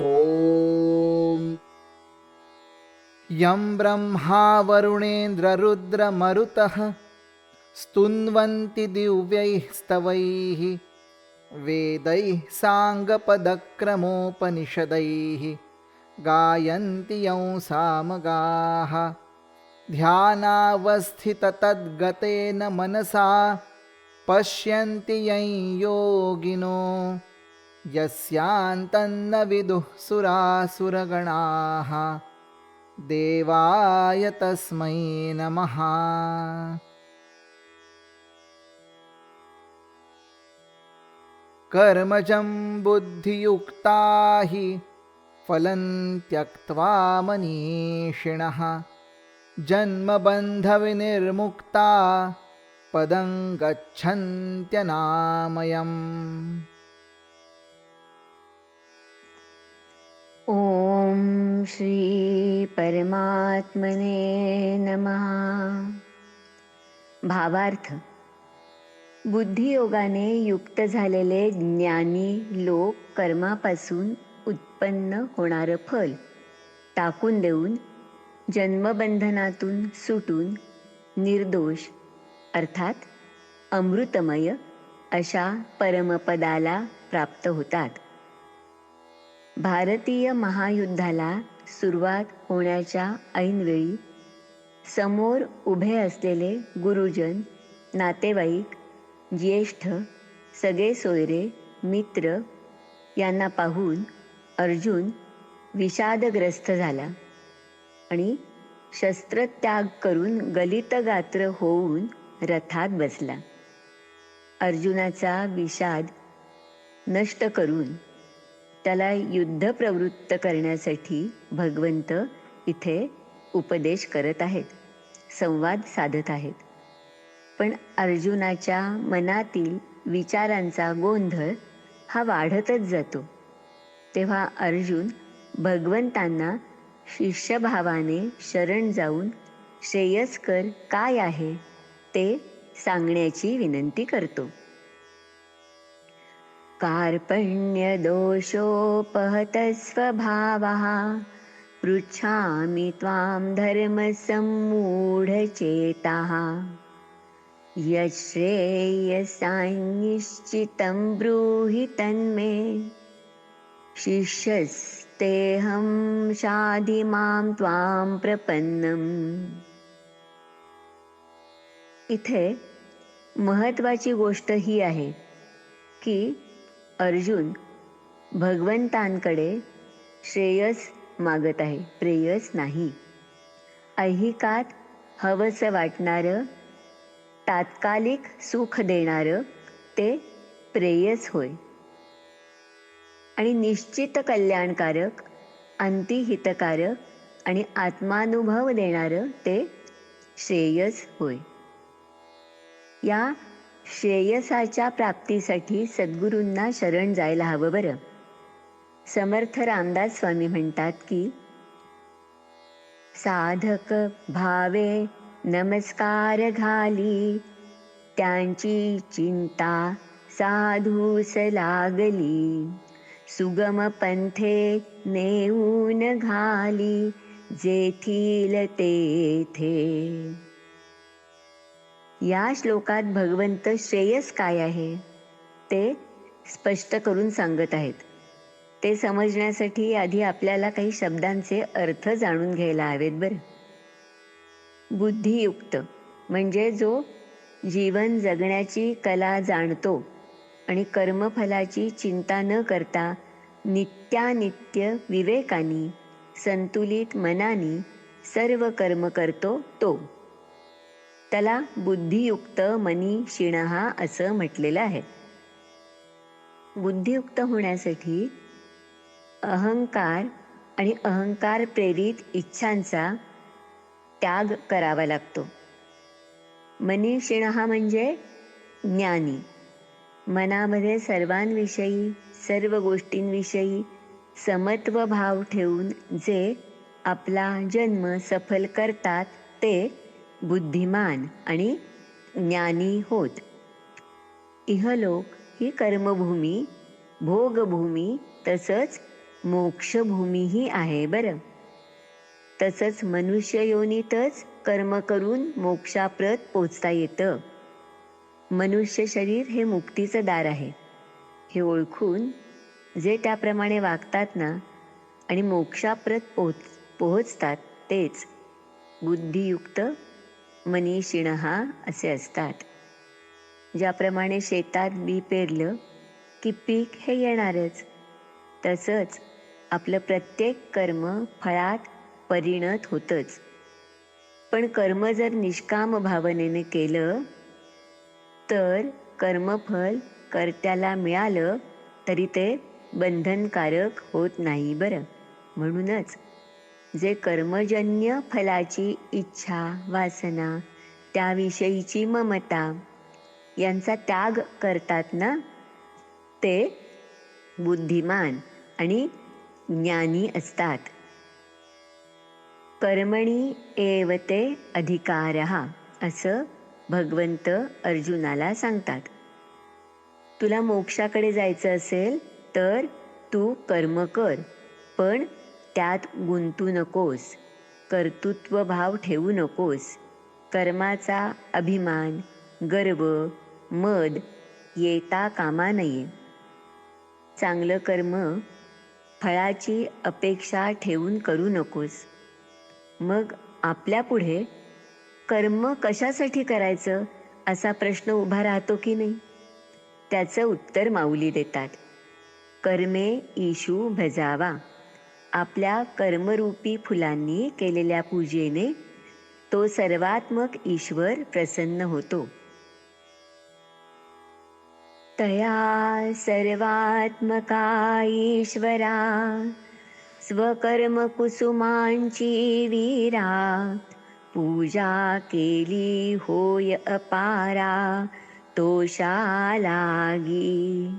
ॐ। यं ब्रह्मा वरुणेन्द्ररुद्रमरुतः स्तुन्वन्ति दिव्यैः स्तवैः वेदैः साङ्गपदक्रमोपनिषदैः गायन्ति यं सामगाः ध्यानावस्थिततद्गतेन मनसा पश्यन्ति यं योगिनो यस्यान्तन्न विदुः सुरासुरगणाः। देवाय तस्मै नमः। कर्मजं बुद्धियुक्ता हि फलं त्यक्त्वा मनीषिणः। जन्मबन्धविनिर्मुक्ता पदं गच्छन्त्यनामयम् श्री परमात्मने नमः. भावार्थ बुद्धियोगाने युक्त झालेले ज्ञानी लोक कर्मापासून उत्पन्न होणारं फल टाकून देऊन जन्मबंधनातून सुटून निर्दोष अर्थात अमृतमय अशा परमपदाला प्राप्त होतात. भारतीय महायुद्धाला सुरुवात होण्याच्या ऐनवेळी समोर उभे असलेले गुरुजन नातेवाईक ज्येष्ठ सगळे सोयरे मित्र यांना पाहून अर्जुन विषादग्रस्त झाला आणि शस्त्रत्याग करून गलितगात्र होऊन रथात बसला. अर्जुनाचा विषाद नष्ट करून त्याला युद्ध प्रवृत्त करण्यासाठी भगवंत इथे उपदेश करत आहेत संवाद साधत आहेत. पण अर्जुनाच्या मनातील विचारांचा गोंधळ हा वाढतच जातो. तेव्हा अर्जुन भगवंतांना शिष्यभावाने शरण जाऊन श्रेयस्कर काय आहे? ते सांगण्याची विनंती करतो. कार्पण्यदोषोपहतस्वभावः पृच्छामि त्वां धर्मसम्मूढचेताः। यच्छ्रेयसान्निश्चितं ब्रूहि तन्मे। शिष्यस्तेऽहं शाधि मां त्वां प्रपन्नम्। इथे महत्वाची गोष्ट ही आहे की अर्जुन भगवंतांकडे श्रेयस मागत आहे. प्रेयस नाही. ऐहिकात हवस वाटणारं तात्कालिक सुख देणारं ते प्रेयस होय. आणि निश्चित कल्याणकारक अंतिहितकारक आणि आत्मानुभव देणारं ते श्रेयस होय. या श्रेयसाच्या प्राप्तीसाठी सद्गुरूंना शरण जायला हवं बरं. समर्थ रामदास स्वामी म्हणतात की साधक भावे नमस्कार घाली त्यांची चिंता साधूस लागली. सुगम पंथे नेऊन घाली जेथील तेथे. या श्लोकात भगवंत श्रेयस काय आहे? ते स्पष्ट करून सांगत आहेत. ते समजण्यासाठी आधी आपल्याला काही शब्दांचे अर्थ जाणून घ्यायला हवेत बरं. बुद्धियुक्त म्हणजे जो जीवन जगण्याची कला जाणतो आणि कर्मफलाची चिंता न करता नित्यानित्य विवेकानी संतुलित मनानी सर्व कर्म करतो तो. त्याला बुद्धियुक्त मनी शिणहा असं म्हटलेलं आहे. बुद्धियुक्त होण्यासाठी अहंकार आणि अहंकार प्रेरित इच्छांचा त्याग करावा लागतो. मनीषिणहा म्हणजे ज्ञानी. मनामध्ये सर्वांविषयी सर्व गोष्टींविषयी समत्व भाव ठेवून जे आपला जन्म सफल करतात ते बुद्धिमान आणि ज्ञानी होत. इहलोक ही कर्मभूमी भोगभूमी तसंच मोक्षभूमीही आहे बरं. तसंच मनुष्य योनीतच कर्म करून मोक्षाप्रत पोचता येतं. मनुष्य शरीर हे मुक्तीचं दार आहे. हे ओळखून जे त्याप्रमाणे वागतात ना आणि मोक्षाप्रत पोच पोहोचतात तेच. बुद्धियुक्त मनीषिण असे असतात. ज्याप्रमाणे शेतात बी पेरलं की पीक हे येणारच. तसंच आपलं प्रत्येक कर्म फळात परिणत होतंच. पण कर्म जर निष्काम भावनेने केलं तर कर्मफल कर्त्याला मिळालं तरी ते बंधनकारक होत नाही बरं. म्हणूनच जे कर्मजन्य फलाची इच्छा वासना त्याविषयीची ममता यांचा त्याग करतात ना ते बुद्धिमान आणि ज्ञानी असतात. कर्मणी एव ते अधिकार असं भगवंत अर्जुनाला सांगतात. तुला मोक्षाकडे जायचं असेल तर तू कर्म कर पण त्यात गुंतू नकोस कर्तृत्व भाव ठेवू नकोस कर्माचा अभिमान गर्व मद येता कामा नये. चांगलं कर्म फळाची अपेक्षा ठेवून करू नकोस. मग आपल्यापुढे कर्म कशासाठी करायचं असा प्रश्न उभा राहतो की नाही? त्याचं उत्तर माऊली देतात. कर्मे ईशू भजावा. आपल्या कर्मरूपी फुलांनी केलेल्या पूजेने तो सर्वात्मक ईश्वर प्रसन्न होतो. तया सर्वात्मका ईश्वरा स्वकर्म कुसुमांची वीरा पूजा केली होय अपारा तोषा लागी.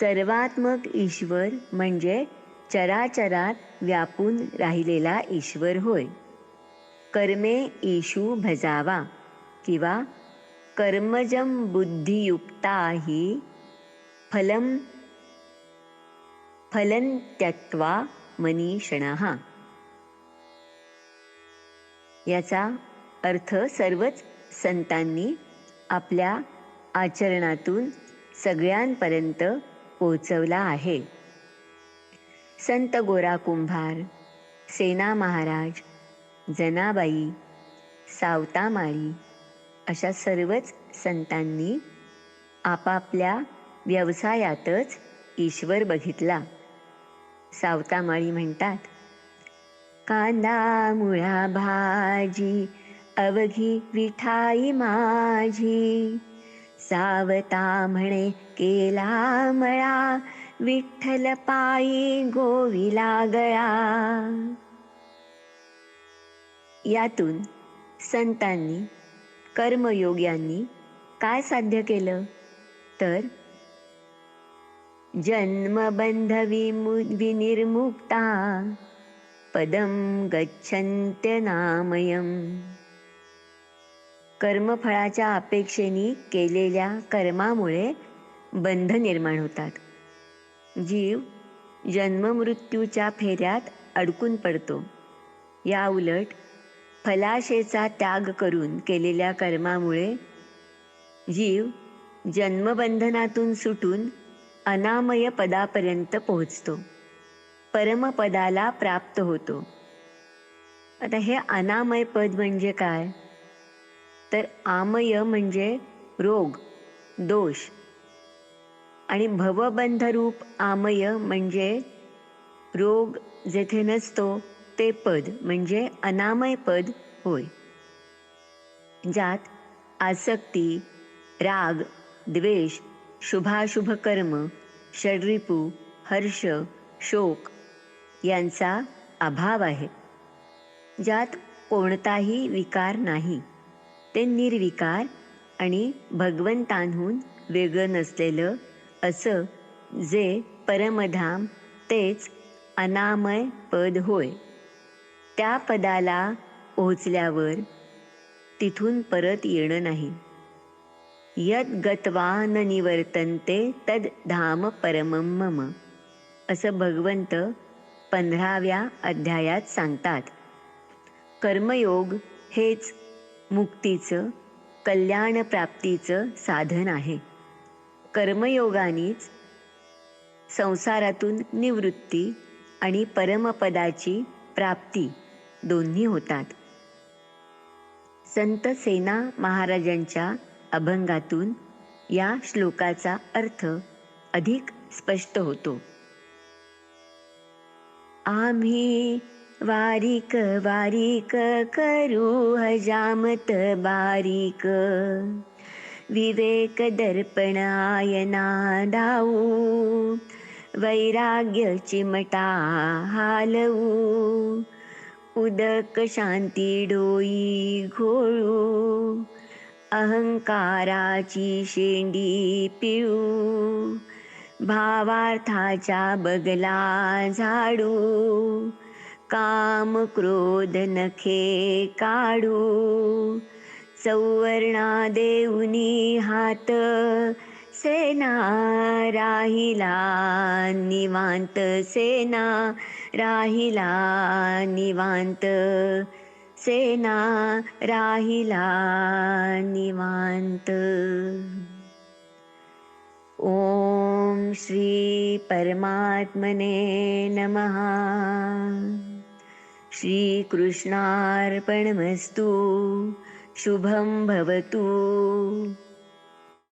सर्वात्मक ईश्वर म्हणजे चराचरात व्यापून राहिलेला ईश्वर होय. कर्मे ईशू भजावा किंवा कर्मजम बुद्धियुक्ता ही फलम फलन त्यक्त्वा मनीषण. याचा अर्थ सर्वच संतांनी आपल्या आचरणातून सगळ्यांपर्यंत पोचवला आहे. संत गोरा कुंभार सेना महाराज जनाबाई सावतामाळी अशा सर्वच संतांनी आपापल्या व्यवसायातच ईश्वर बघितला. सावतामाळी म्हणतात कांदा मुळा भाजी अवघी विठाई माझी सावता म्हणे केला मळा विठ्ठल पायी गोविला गळा यातून संतांनी कर्मयोग्यांनी काय साध्य केलं? तर जन्मबंध विमु विनिर्मुक्ता पदम गच्छन्त्य नामयम कर्मफळाच्या अपेक्षेने केलेल्या कर्मामुळे बंध निर्माण होतात. जीव जन्ममृत्यूच्या फेऱ्यात अडकून पडतो. या उलट फलाशेचा त्याग करून केलेल्या कर्मामुळे जीव जन्मबंधनातून सुटून अनामय पदापर्यंत पोहोचतो. परमपदाला प्राप्त होतो. आता हे अनामय पद म्हणजे काय? तर आमय म्हणजे रोग दोष आणि भवबंधरूप आमय म्हणजे रोग जेथे नसतो ते पद म्हणजे अनामय पद होय. ज्यात आसक्ती राग द्वेष शुभाशुभ कर्म षड्रिपू हर्ष शोक यांचा अभाव आहे. ज्यात कोणताही विकार नाही. ते निर्विकार आणि भगवंतांहून वेगळं नसलेलं असं जे परमधाम तेच अनामय पद होय. त्या पदाला पोहोचल्यावर तिथून परत येणं नाही. यद गत्वा न निवर्तनते तद धाम परमम मम असं भगवंत पंधराव्या अध्यायात सांगतात. कर्मयोग हेच मुक्तीचं कल्याणप्राप्तीचं साधन आहे. कर्मयोगानेच संसारातून निवृत्ती आणि परमपदाची प्राप्ती दोन्ही होतात. संत सेना महाराजांच्या अभंगातून या श्लोकाचा अर्थ अधिक स्पष्ट होतो. आम्ही वारीक वारीक करू हजामत बारीक. विवेक दर्पणायना धावू वैराग्य चिमटा हालवू उदक शांती डोई घोळू अहंकाराची शेंडी पिळू भावार्थाच्या बगला झाडू काम क्रोध नखे काढू सौवर्णा देऊनी हात. सेना राहिला निवांत. सेना राहिला निवांत. सेना राहिला निवांत. ॐ श्री परमात्मने नमः. श्रीकृष्णार्पणमस्तु शुभं भवतु